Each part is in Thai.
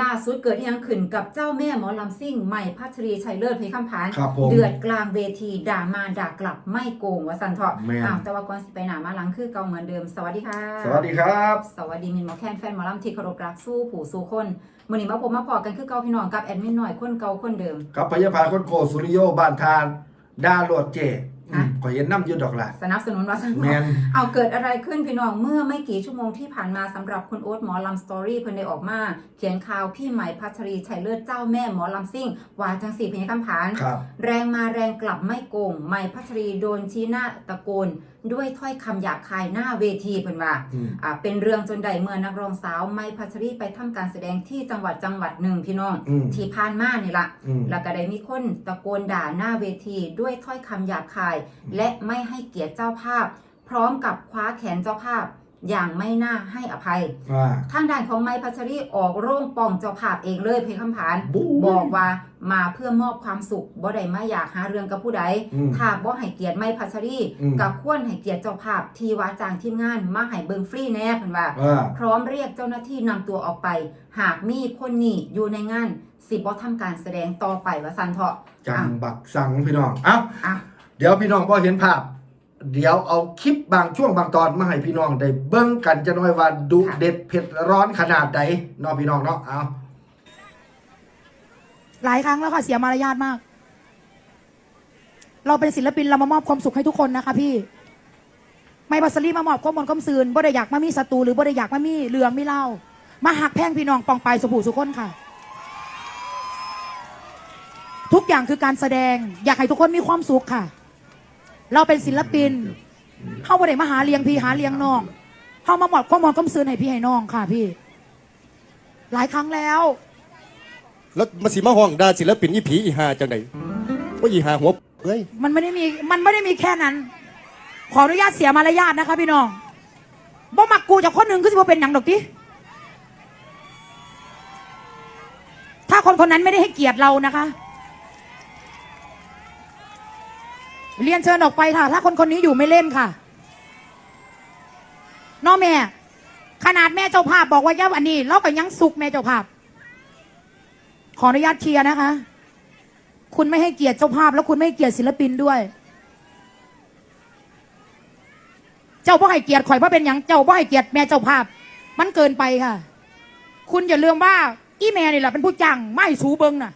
ล่าสุดเกิดที่ยังขึ้นกับเจ้าแม่หมอลำซิ่งใหม่พัชรีชัยเลิศเพชรคำพานครับผมเดือดกลางเวทีด่ามาด่ากลับไม่โกงวะสันเถาะแม่น อ้าวแต่ว่าก่อนสิไปหนามาหลังคือเก่าเหมือนเดิมสวัสดีค่ะ สวัสดีครับ สวัสดีมินหมอแคนแฟนหมอลำที่เคารพรักสู้ผู้สู้คนมื่อนี้มาพบมาพอกันคือเก่าพี่น้องกับแอดมินหน่อยคนเก่าคนเดิมกับพยาพาคนโกสุริโยบ้านทานดาโลดเจอะ ขอยเห็นน้ำอยืดดอกละสนับสนุนวาสันแมเถาะนเอาเกิดอะไรขึ้นพี่น้องเมื่อไม่กี่ชั่วโมงที่ผ่านมาสำหรับคุณโอ๊ตหมอลำสตอรี่เพิ่นได้ออกมา เขียนข่าวพี่ใหม่พัชรีชัยเลิศเจ้าแม่หมอลำซิ่งว่าจังสีพญาคำผาน ครับ แรงมาแรงกลับไม่โกงใหม่พัชรีโดนชี้หน้าตะโกน ด้วยถ้อยคำหยาบคายหน้าเวทีเพิ่นว่า อืม อ่าเป็นเรื่องจนใดเมื่อนักร้องสาวใหม่พัชรีไปทำการแสดงที่จังหวัดจังหวัดหนึ่งพี่น้อง อืมที่ผ่านมานี่ละอืม แล้วก็ได้มีคนตะโกนด่าหน้าเวทีด้วยถ้อยคำหยาบคายและไม่ให้เกียรติเจ้าภาพ พร้อมกับคว้าแขนเจ้าภาพอย่างไม่น่าให้อภัยว่าทางด้านของไม้พัชรีออกโร่งป้องเจ้าภาพเองเลยเพลงคำผานบู๊บอกว่ามาเพื่อมอบความสุขบ่ได้มาอยากหาเรื่องกับผู้ใดอืมถ้าบ่ให้เกียรติไม้พัชรีอืมกับควรให้เกียรติเจ้าภาพที่ว่าจ้างทีมงานมาให้เบิงฟรีแน่เพิ่นว่าว่าพร้อมเรียกเจ้าหน้าที่นำตัวออกไป หากมีคนนี้อยู่ในงานสิบ่ทำการแสดงต่อไปว่าซันเถาะจังบักสังพี่น้องเอ้าอะ เดี๋ยวพี่น้องพอเห็นภาพ เดี๋ยวเอาคลิปบางช่วงบางตอนมาให้พี่น้องได้เบิ่งกันจะน้อยว่าดุเด็ดเผ็ดร้อนขนาดใดเนาะพี่น้องเนาะเอาหลายครั้งแล้วค่ะเสียมารยาทมาก เราเป็นศิลปินเรามามอบความสุขให้ทุกคนนะคะพี่ ไม่บัสรีมามอบข้อมูลข้อมซืนบ่ได้อยากมามีศัตรูหรือบ่ได้อยากมามีเรืองไม่เล่า มาหักแพงพี่น้องปองไปสุภูสุคนค่ะ ทุกอย่างคือการแสดง อยากให้ทุกคนมีความสุขค่ะ เราเป็นศิลปินเข้าบ่ได้มาหาเลี้ยงพี่หาเลี้ยงน้องเข้ามามอบข้อมูลข้อมซืนให้พี่ให้น้องค่ะพี่ หลายครั้งแล้ว แล้วมาสีมาห้องด่าศิลปินอีผีอีหาจังไดว่าอีหาหัวเฮ้ยมันไม่ได้มีมันไม่ได้มีแค่นั้น ขออนุญาตเสียมารยาทนะคะพี่น้องบ่มักกูจากคนหนึ่งก็สิบ่เป็นอย่างดอกดิถ้าคนคนนั้นไม่ได้ให้เกียรติเรานะคะ เรียนเชิญออกไปค่ะ ถ้าคนคนนี้อยู่ไม่เล่นค่ะน้องแม่ ขนาดแม่เจ้าภาพบอกว่าย่าอันนี้เราก็ยังสุกแม่เจ้าภาพ ขออนุญาตเคลียร์นะคะ คุณไม่ให้เกียรติเจ้าภาพ แล้วคุณไม่ให้เกียรติศิลปินด้วย เจ้าบ่อให้เกียรติข่อยเพราะเป็นอย่างเจ้าบ่อให้เกียรติแม่เจ้าภาพ มันเกินไปค่ะ คุณอย่าลืมว่า อีแม่นี่แหละเป็นผู้จ้างไม่สูเบิงน่ะ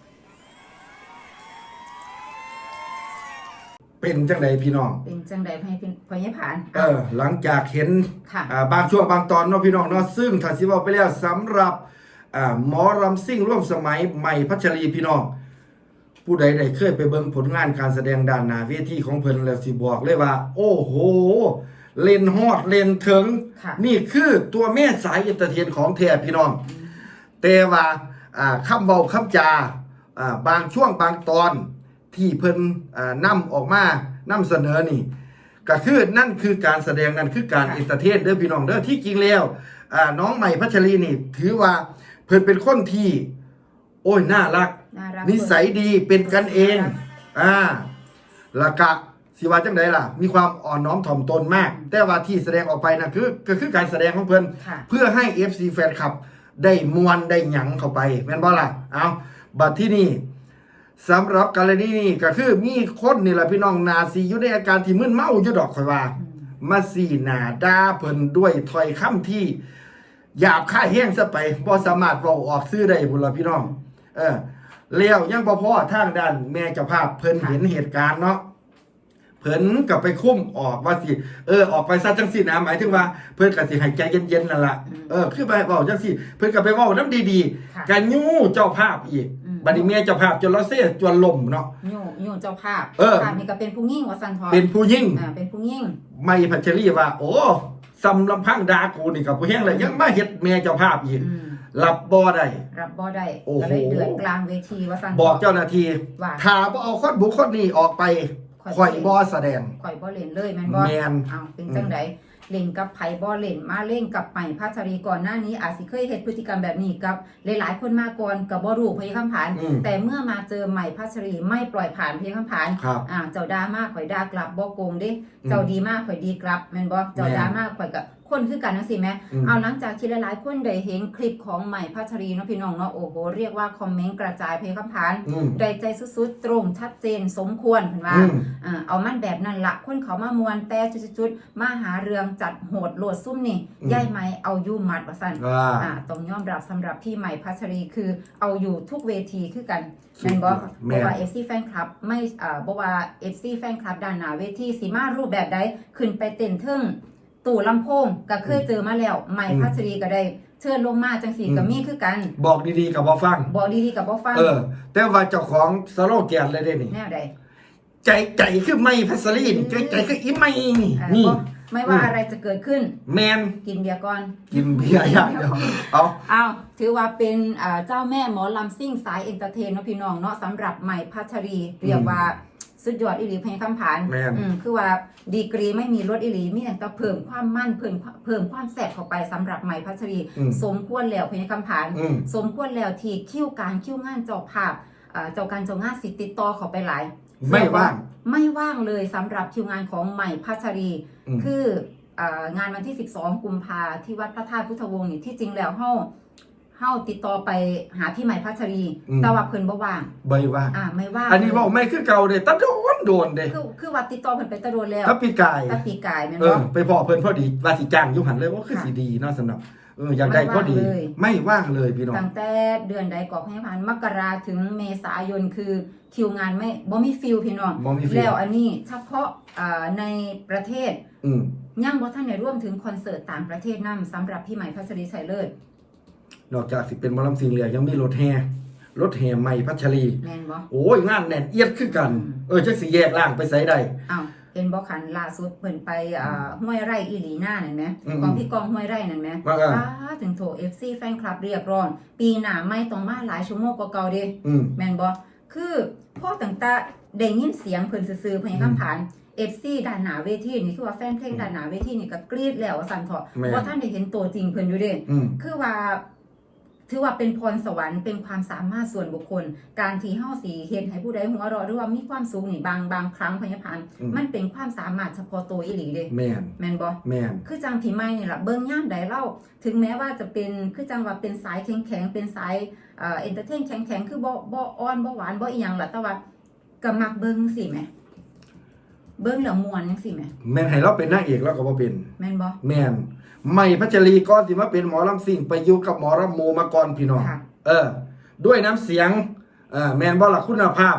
เป็นจังไดพี่น้อง เป็นจังใดให้พี่พญาผานเออ หลังจากเห็นค่ะอ่าบางช่วงบางตอนเนาะพี่น้องเนาะซึ่งถ้าสิบอกไปแล้วสำหรับอ่าหมอรำซิ่งร่วมสมัยใหม่พัชรีพี่น้อง ผู้ใดได้เคยไปเบิ่งผลงานการแสดงด้านหน้าเวทีของเพิ่นแล้วสิบอกเลยว่า โอ้โห เล่นฮอดเล่นถึง ค่ะ นี่คือตัวแม่สายเอนเตอร์เทนของแท้พี่น้อง แต่ว่าอ่าคำเบาคำจาอ่าบางช่วงบางตอน ที่เพิ่นอ่านำออกมานำเสนอนี่ ก็คือนั่นคือการแสดงนั่นคือการค่ะเอนเตอร์เทนเด้อพี่น้องเด้อที่จริงแล้วอ่าน้องใหม่พัชรีนี่ ถือว่าเพิ่นเป็นคนที่ โอ้ยน่ารักน่ารักนิสัยดีเป็นกันเองอ่าแล้วก็สิว่าจังไดล่ะ มีความอ่อนน้อมถ่อมตนมาก แต่ว่าที่แสดงออกไปนะคือก็คือการแสดงของเพิ่นค่ะเพื่อให้ FC แฟนคลับ ได้มวนได้หยังเข้าไปแม่นบ่ล่ะเอาบัดที่นี่ สำหรับกรณีนี้ก็คือมีคนนี่แหละพี่น้องนาซีอยู่ในอาการที่มึนเมาอยู่ดอกข่อยว่า มาสีหนาด่าเพิ่นด้วยถ้อยคำที่หยาบคายแห้งซะไปบ่สามารถเว้าออกซื้อได้พุ่นล่ะพี่น้อง เออแล้วยังบ่พอทางด้านแม่เจ้าภาพเพิ่นค่ะเห็นเหตุการณ์เนาะเพิ่นก็ไปคุ้มออกว่าสิเออออกไปซะจังซี่นะหมายถึงว่าเพิ่นก็สิให้ใจเย็นๆนั่นล่ะเออคือไปเว้าจังซี่เพิ่นก็ไปเว้านำดีค่ะๆกันยู่เจ้าภาพอีกอืม บัดนี้แม่เจ้าภาพจนเราเสียจนล่มเนาะโยโยเจ้าภาพเออ ภาพนี่ก็เป็นผู้ยิ่งว่าซันทอเป็นผู้ยิ่ง อ่าเป็นผู้ยิ่งไม่พัชรีว่า โอ้สำลำพังดากูนี่กับผู้แห้งเลยยังมาเฮ็ดแม่เจ้าภาพอีกอืมรับบ่ได้ รับบ่ได้โอ้โห ก็เลยเดือดกลางเวทีว่าซันทบอกเจ้าหน้าที่ว่าถ้าบ่เอาคนบุคคลนี้ออกไปข่อยบ่แสดง ข่อยบ่เล่นเลยแม่นบ่แม่นอ้าวเป็นจังได เล่นกับไผบ่เล่นมาเล่นกับใหม่พัชรีก่อนหน้านี้ อาจสิเคยเฮ็ดพฤติกรรมแบบนี้กับหลายๆ คนมาก่อนก็บ่รู้พยคำผาน อืมแต่เมื่อมาเจอใหม่พัชรีไม่ปล่อยผ่านพยคำผานครับอ่าเจ้าด่ามากข่อยด่ากลับบ่โกงเด้ อืมเจ้าดีมากข่อยดีกลับแม่นบ่เจ้าแม่นด่ามากข่อยก็ คคนคือกันจังซี่แหมอืม เอาหลังจากที่หลายๆคนได้เห็นคลิปของใหม่พัชรีเนาะพี่น้องเนาะโอ้โหเรียกว่าคอมเมนต์กระจายเพลงคำพานอืมได้ใจสุดๆ ตรงชัดเจนสมควรเห็นว่า อืม อ่าเอามันแบบนั้นละคนเขามามวนแต่จุดๆๆมาหาเรื่องจัดโหดโหลดซุ่มนี่อืม ย่ายไหมเอาอยู่หมัดว่าซั่นอ่า อ่าต้องยอมรับสำหรับพี่ใหม่พัชรีคือเอาอยู่ทุกเวทีคือกันสุดแม่นบ่ยอดแม่บ่น ว่า FC แฟนคลับไม่อ่าบ่ว่า FC แฟนคลับด้านหน้าเวทีสิมารูปแบบใดขึ้นไปเต้นเทิง ตู่ลำโพงก็เคยเจอมาแล้วใหม่พัชรีก็ได้ เชิญลงมาจังสี่ก็มีคือกัน บอกดีๆกับบ่ฟัง บอกดีๆกับบ่ฟังเออ แต่ว่าเจ้าของสโลแกนเลยเด้นี่แนวใดใจใจคือไม่พัสลีนี่ใจใจคืออีไม่นี่อ่านี่ บ่ไม่ว่าอืม อะไรจะเกิดขึ้น แมนกินเบียร์ก่อน กินเบียร์อย่างเดียวเอา อ้าวถือว่าเป็นอ่าเจ้าแม่หมอลำซิ่งสายเอนเตอร์เทนเนาะพี่น้องเนาะสำหรับใหม่พัชรี เรียกว่า สุดยอดอิหลีเพลงคำผานแม่น อืมคือว่าดีกรีไม่มีลดอิหลีมีแต่ก็เพิ่มความมั่นเพิ่มเพิ่มความแสบเข้าไปสำหรับใหม่พัชรี อืมสมควรแล้วเพลงคำผาน อืม สมควรแล้วที่คิวการคิวงานเจ้าภาพอ่าเจ้าการเจ้างานสิติดต่อเขาไปหลายไม่ว่าง ไม่ว่างเลยสำหรับคิวงานของใหม่พัชรี อืม คือเอ่องานวันที่ 12 กุมภาที่วัดพระธาตุพุทธวงศ์นี่ที่จริงแล้วเฮาเฮาติดต่อไปหาพี่ใหม่พัชรี อืม แต่ว่าเพิ่นบ่ว่าง ใบว่างอ่าไม่ว่างอันนี้บอกไม่คือเก่าเด้ตะโดนโดนเด้คือคือว่าติดต่อเพิ่นไปตะโดนแล้วถ้าปีกาย ตะปีกายแม่นเอบ่ อไปพอเพิ่นพอดีว่าสิจ้างอยุหันเลยว่าคือค่ะสีดีเนาะสำหรับเอออยากได้พอดี ไม่ว่างเลยไม่ว่างเลยพี่น้อง ตั้งแต่เดือนใดก่อนให้ผ่านมกราถึงเมษายนคือคิวงานไม่บ่มีฟิลพี่น้องบ่มีฟิล แล้วอันนี้เฉพาะอ่าในประเทศ อืมยังบ่ทันได้ร่วมถึงคอนเสิร์ตต่างประเทศนํสำหรับพี่ใหม่พัชรีชัยเลิศ นอกจากสิเป็นหมอลำซิงเหลือยังมีรถแห่รถแห่ใหม่พัชรี แม่นบ่โอ้ยงานแน่นเอียดคือกันอืมเออจักสิแยกล่างไปไสได้ อ้าวเห็นบ่คันล่าสุดเพิ่นไปอ่าห้วยไร่อีหลีหน้านั่นแหมอืมของพี่กองห้วยไร่นั่นแหมว่าอะอ้าถึงโถ FC แฟนคลับเรียกร้องปีหน้าไม่ต้องมาหลายชั่วโมงกว่าเก่าเด้ อืม แม่นบ่คือพ่อต่างตาได้ยินเสียงเพิ่นซื่อๆเพิ่นให้คำผ่าน FC ด้านหน้าเวทีนี่คือว่าแฟนเพลงด้านหน้าเวทีนี่ก็กรี๊ดแล้วว่าซั่นเถาะแม่นบ่ทันได้เห็นตัวจริงเพิ่นอยู่เด้ อืมคือว่า ถือว่าเป็นพรสวรรค์เป็นความสามารถส่วนบุคคล การที่เฮาสีเฮ็ดให้ผู้ใดหัวเราะหรือว่ามีความสูงนี่บางบางครั้งพยาพานอืม มันเป็นความสามารถเฉพาะตัวอีหลีเด้แม่นแม่นบ่ แม่น คือจังพี่ไม้นี่ล่ะเบิ่งย่ามใดเล่า ถึงแม้ว่าจะเป็นคือจังว่าเป็นสายแข็งๆเป็นสายเอ่อเอนเตอร์เทนแข็งๆคือบ่บ่อ่อนบ่หวานบ่อีหยังล่ะแต่ว่าก็มักเบิ่งสิแหม เบิ่งแล้วม่วนจังซี่แหมแม่นให้เราเป็นนางเอกเราก็บ่เป็น แม่นบ่แม่นไม่พัชรีก่อนสิมาเป็นหมอลำซิ่งไปอยู่กับหมอลำโมมาก่อนพี่น้องค่ะ เออ ด้วยน้ำเสียงเออแมนบ่ล่ะคุณภาพ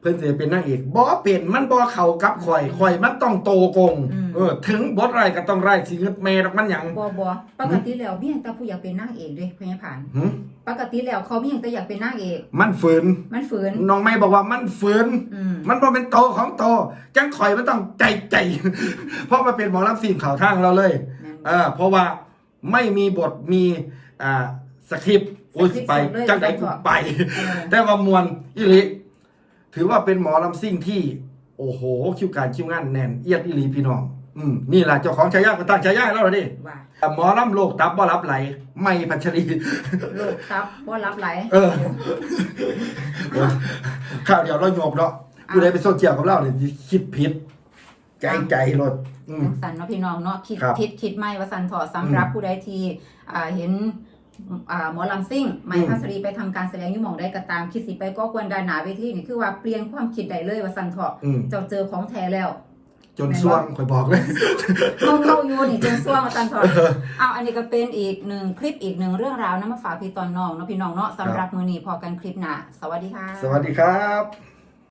เพิ่นสิเป็นนางเอกบ่เป็นมันบ่เข้ากับข่อยข่อยมันต้องโตกงอืม เออถึงบทไรก็ต้องไรสิเงิดแม่ดอกมันหยังบ่บ่ปกติแล้วมีหยังแต่ผู้อยากเป็นนางเอกเด้พยาพาน หึปกติแล้วเขามีหยังแต่อยากเป็นนางเอก มันฝืนมันฝืนน้องไม่บอกว่ามันฝืน อืมมันบ่เป็นโตของโต จังข่อยมันต้องใจใจ เพราะมาเป็นหมอลำซิ่งเข้าทางเราเลยแม่น เออเพราะว่าไม่มีบทมีอ่าสคริปต์โอ้ยสคริปต์ไป สดเลยจังไดกูไป เออแต่ว่ามวลอิลิ ถือว่าเป็นหมอลำซิ่งที่ โอ้โห คิวการคิวงานแน่นเอียดอิลีพี่น้อง อืมนี่แหละเจ้าของฉายาก็ตั้งฉายาให้เราเลยดิว่าหมอลำโลกตับบ่รับไหล ไม่พัชรี โลกครับบ่รับไหลเออข่าวเดียวเราโยบเนาะผู้ใดไปโซเชียลกับเราเนี่ยสิคิดผิด ใจใจรถอืมจังสันเนาะพี่น้องเนาะคิดครับคิดคิดไม่ว่าสันถอดสำหรับผู้ใดที่อ่าเห็น อ่าหมอลำซิ่งไม้อืมพัสรีไปทำการแสดงอยุ่หมองได้ก็ตามคิดสิไปก็ควรดานหนาเวทีนี่คือว่าเปลี่ยนความคิดได้เลยว่าสันเถาะอืม เจ้าเจอของแท้แล้ว จนส่วงข่อยบอกเลย เข้าเข้าอยู่นี่จนซ่วงว่าสันเถาะเอาอันนี้ก็เป็นอีกหนึ่งคลิปอีกหนึ่งเรื่องราวนะมาฝากพี่ตอนน้องเนาะพี่น้องเนาะสำหรับมือนี้พอกันคลิปหน้าสวัสดีค่ะ สวัสดีครับ